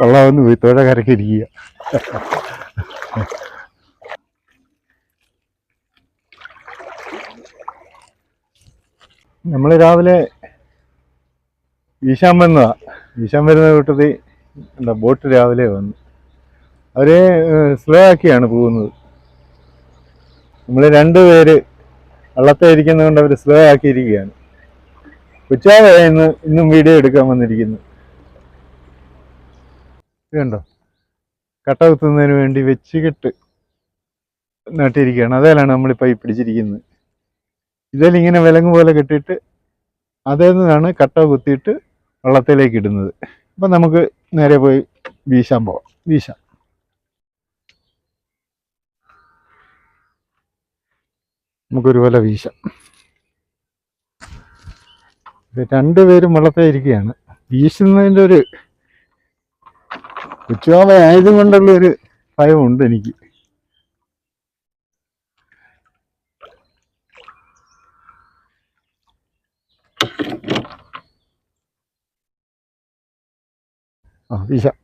വെള്ളമൊന്ന് പോയി കരക്കി കരക്കിരിക്കുക. നമ്മൾ രാവിലെ ഈശാൻ വന്നതാ. ഈശാൻ വരുന്ന കൂട്ടത്തിൽ എന്താ ബോട്ട് രാവിലെ വന്നു. അവരെ സ്ലോ ആക്കിയാണ് പോകുന്നത്. നമ്മൾ രണ്ടുപേര് വള്ളത്തെ ഇരിക്കുന്നതുകൊണ്ട് അവർ സ്ലോ ആക്കിയിരിക്കുകയാണ്. ഉച്ചാവ ഇന്ന് ഇന്നും വീഡിയോ എടുക്കാൻ വന്നിരിക്കുന്നു. ഇത് കണ്ടോ? കട്ട കുത്തുന്നതിന് വേണ്ടി വെച്ച് കെട്ട് നട്ടിരിക്കുകയാണ്. അതേലാണ് നമ്മളിപ്പോൾ ഈ പിടിച്ചിരിക്കുന്നത്. ഇതിലിങ്ങനെ വിലങ്ങ് പോലെ കെട്ടിയിട്ട് അതേ നിന്നാണ് കട്ട കുത്തിയിട്ട് വള്ളത്തിലേക്ക് ഇടുന്നത്. അപ്പം നമുക്ക് നേരെ പോയി വീശാൻ പോവാം. വീശാം. നമുക്കൊരു വല വീശാം രണ്ടുപേരും വള്ളത്തെ ഇരിക്കുകയാണ് വീശുന്നതിന്റെ ഒരു ഉച്ചയാവ ആയതും കൊണ്ടുള്ള ഒരു ഭയമുണ്ട് എനിക്ക്. ആ വീശാം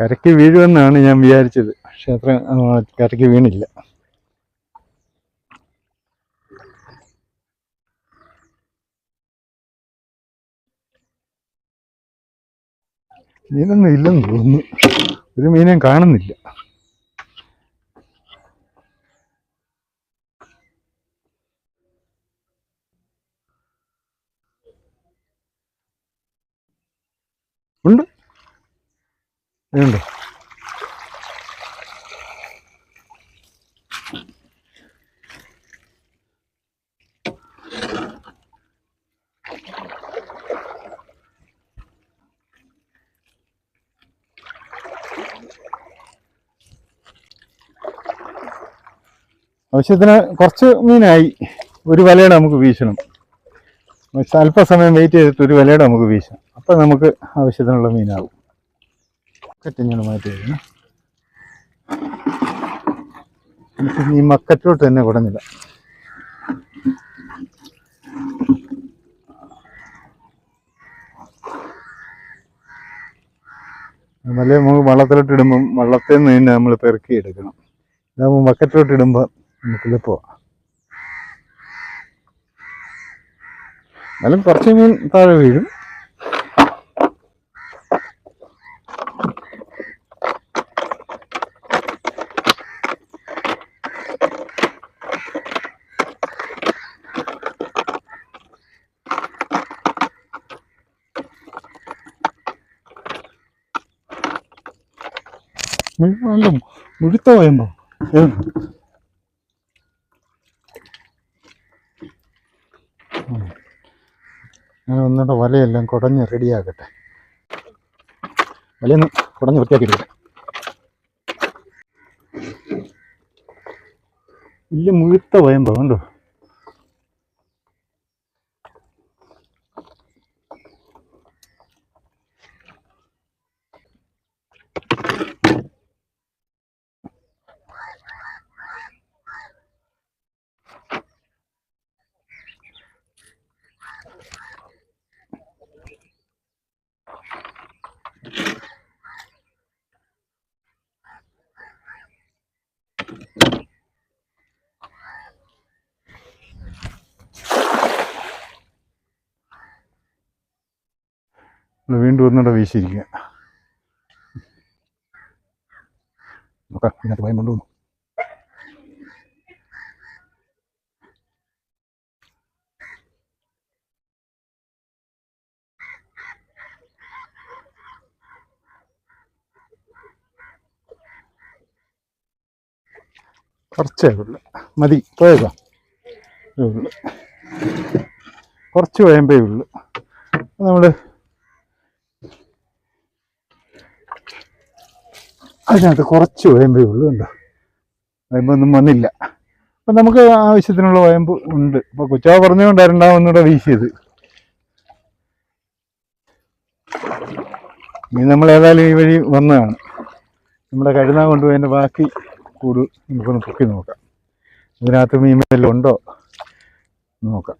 കരയ്ക്ക് വീഴുമെന്നാണ് ഞാൻ വിചാരിച്ചത്. പക്ഷെ അത്ര കരയ്ക്ക് വീണില്ല. മീനൊന്നും ഇല്ലെന്ന് തോന്നുന്നു. ഒരു മീനും കാണുന്നില്ല. ഉണ്ട്. ഉണ്ട് ആവശ്യത്തിന് കുറച്ച് മീനായി. ഒരു വലയുടെ നമുക്ക് വീശണം. അല്പസമയം വെയിറ്റ് ചെയ്തിട്ട് ഒരു വലയുടെ നമുക്ക് വീശാം. അപ്പം നമുക്ക് ആവശ്യത്തിനുള്ള മീനാവും കറ്റിങ്ങനെ മാറ്റി വയ്ക്കണം ഈ മക്കറ്റോട്ട് തന്നെ കുടഞ്ഞില്ല നല്ല നമുക്ക് വള്ളത്തിലോട്ട് ഇടുമ്പം വള്ളത്തിൽ നിന്ന് തന്നെ നമ്മൾ പെറുക്കി എടുക്കണം. ഇതാകുമ്പോൾ ബക്കറ്റിലോട്ട് ഇടുമ്പോൾ നമുക്ക് എളുപ്പമാണ് എന്നാലും കുറച്ച് മീൻ താഴെ വീഴും. നല്ല മുഴുത്ത പോയമ്പോ ഞാൻ ഒന്നുകൂടെ വലയെല്ലാം കുടഞ്ഞ് റെഡിയാക്കട്ടെ വലയൊന്ന് കുടഞ്ഞ് വൃത്തിയാക്കിയെടുക്കട്ടെ. വലിയ മുഴുത്ത വയമ്പോ കണ്ടോ? വീണ്ടും ഒന്നുകൂടെ വീശിയിരിക്കുക നോക്കാം ഇതിനകത്ത് ഭയം കൊണ്ടുപോകുന്നു കുറച്ചേ ഉള്ളു. മതി പോയേക്കാം. കുറച്ച് വയമ്പേ ഉള്ളു. നമ്മൾ അതിനകത്ത് കുറച്ച് വയമ്പേ ഉള്ളൂ കണ്ടോ? വയമ്പൊന്നും വന്നില്ല. അപ്പം നമുക്ക് ആവശ്യത്തിനുള്ള വയമ്പ് ഉണ്ട്. അപ്പോൾ കൊച്ചാവ് പറഞ്ഞുകൊണ്ടായിരുന്നാ ഒന്നുകൂടെ വീശിയത്. ഇനി നമ്മൾ ഏതായാലും ഈ വഴി വന്നതാണ്. നമ്മുടെ കഴുന്ന കൊണ്ടുപോയതിന്റെ ബാക്കി കൂട് നമുക്കൊന്ന് പൊക്കി നോക്കാം. ഇതിനകത്ത് മീൻ വല്ലതും ഉണ്ടോ? നോക്കാം.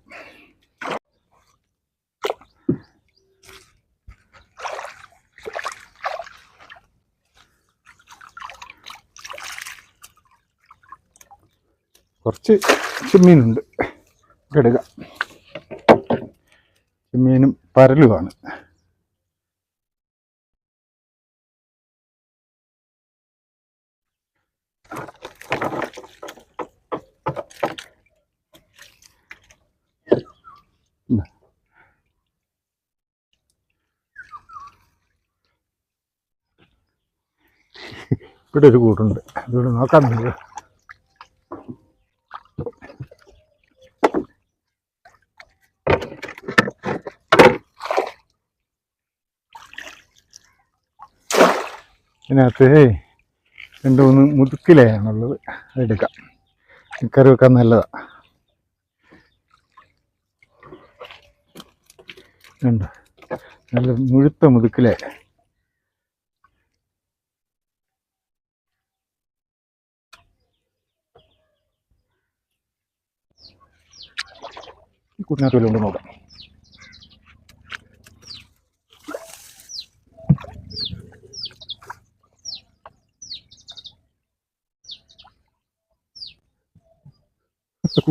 കുറച്ച് ചെമ്മീനുണ്ട്. നമുക്ക് എടുക്കാം ചെമ്മീനും പരലുമാണ്. ഇവിടെ ഒരു കൂട്ടുണ്ട് അതുകൊണ്ട് നോക്കാം നമുക്ക് ഇതിനകത്ത് രണ്ട് മൂന്ന് മുതുക്കിലയാണുള്ളത്. അതെടുക്കാം കറി വെക്കാൻ നല്ലതാണ് ഉണ്ട് നല്ല മുഴുത്ത മുതുക്കിലെ. കൂട്ടിനകത്ത് വല്ലതും നോക്കാം.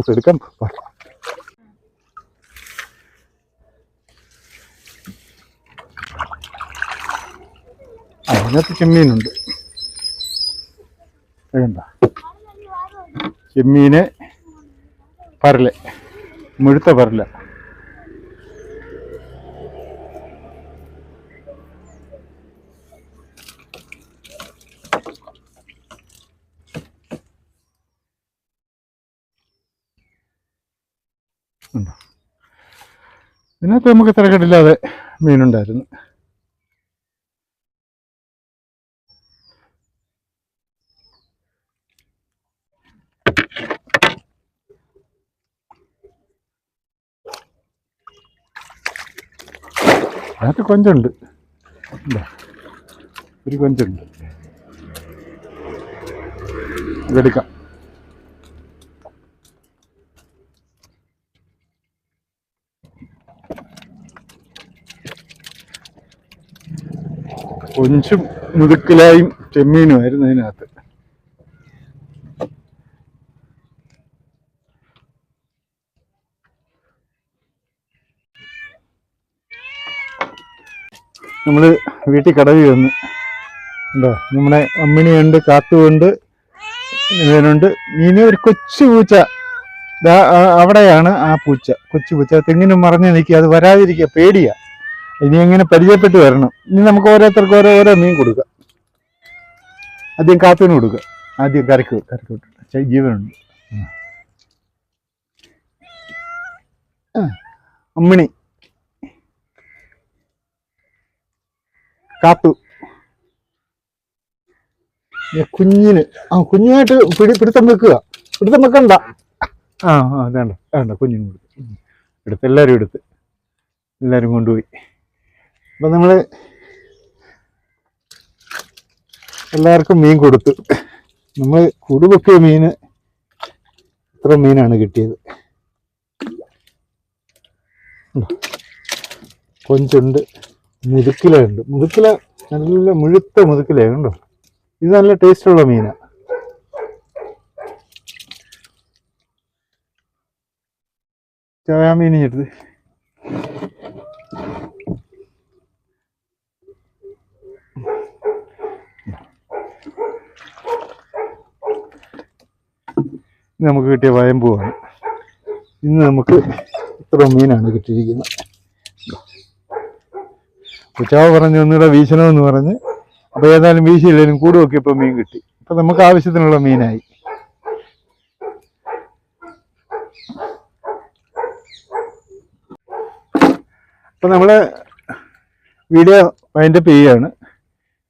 എടുക്കാം എടുക്കാൻ ആ, അതിനകത്ത് ചെമ്മീനുണ്ട്. വേണ്ട ചെമ്മീന് പരൽ മുഴുത്ത പരല ഉണ്ടോ ഇതിനകത്ത് നമുക്ക് തിരക്കടില്ലാതെ മീനുണ്ടായിരുന്നു. അതിനകത്ത് കൊഞ്ചുണ്ട്. ഒരു കൊഞ്ചുണ്ട്. ഇതെടുക്കാം. കൊഞ്ചും മുതുക്കിലായും ചെമ്മീനുമായിരുന്നു അതിനകത്ത്. നമ്മൾ വീട്ടിൽ കടവി വന്ന് ഉണ്ടോ? നമ്മുടെ അമ്മിണിയുണ്ട് കാത്തുകൊണ്ട് ഇതിനുണ്ട് മീന് ഒരു കൊച്ചു പൂച്ച. അവിടെയാണ് ആ പൂച്ച. കൊച്ചു പൂച്ച. തെങ്ങിനും മറഞ്ഞു നിൽക്കുക. അത് വരാതിരിക്കുക. പേടിയാ. ഇനി എങ്ങനെ പരിചയപ്പെട്ട് വരണം. ഇനി നമുക്ക് ഓരോരുത്തർക്ക് ഓരോ ഓരോ മീൻ കൊടുക്കാം. ആദ്യം കാപ്പിന് കൊടുക്കുക. ആദ്യം കരക്ക് കരക്ക് ജീവനുണ്ട്. അമ്മിണി. ഏ, കുഞ്ഞിന്. ആ കുഞ്ഞുമായിട്ട് പിടി പിടുത്തം വെക്കുക. പിടുത്തം വെക്കണ്ട. ആ ആ വേണ്ട. വേണ്ട കുഞ്ഞിന് കൊടുത്തു എടുത്ത് എല്ലാവരും എടുത്ത്. എല്ലാവരും കൊണ്ടുപോയി. അപ്പം നമ്മൾ എല്ലാവർക്കും മീൻ കൊടുത്തു. നമ്മൾ കുടുവൊക്കെ മീൻ ഇത്ര മീനാണ് കിട്ടിയത്? കൊഞ്ചുണ്ട് മുതുക്കില ഉണ്ട് മുതുക്കില നല്ല മുഴുത്ത മുതുക്കില ഉണ്ടോ ഇത് നല്ല ടേസ്റ്റുള്ള മീനാണ് മീൻ നമുക്ക് കിട്ടിയ വയമ്പുവാണ് ഇന്ന് നമുക്ക് ഇത്ര മീനാണ് കിട്ടിയിരിക്കുന്നത്. ഉച്ചാവ് പറഞ്ഞു ഒന്നുകൂടെ വീശണമെന്ന് പറഞ്ഞ് അപ്പോൾ ഏതായാലും വീശിയില്ലെങ്കിലും കൂട് നോക്കിയപ്പോൾ മീൻ കിട്ടി. അപ്പം നമുക്ക് ആവശ്യത്തിനുള്ള മീനായി. അപ്പം നമ്മൾ വീഡിയോ വൈൻഡപ്പ് ചെയ്യുകയാണ്.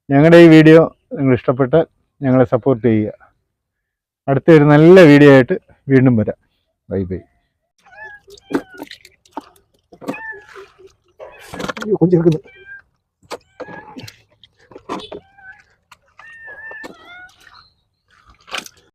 ഞങ്ങളുടെ ഈ വീഡിയോ നിങ്ങൾ ഇഷ്ടപ്പെട്ടാൽ ഞങ്ങളെ സപ്പോർട്ട് ചെയ്യുക. അടുത്ത ഒരു നല്ല വീഡിയോ ആയിട്ട് വീണ്ടും വരാം. Bye bye കൊഞ്ചെടുക്കുന്നു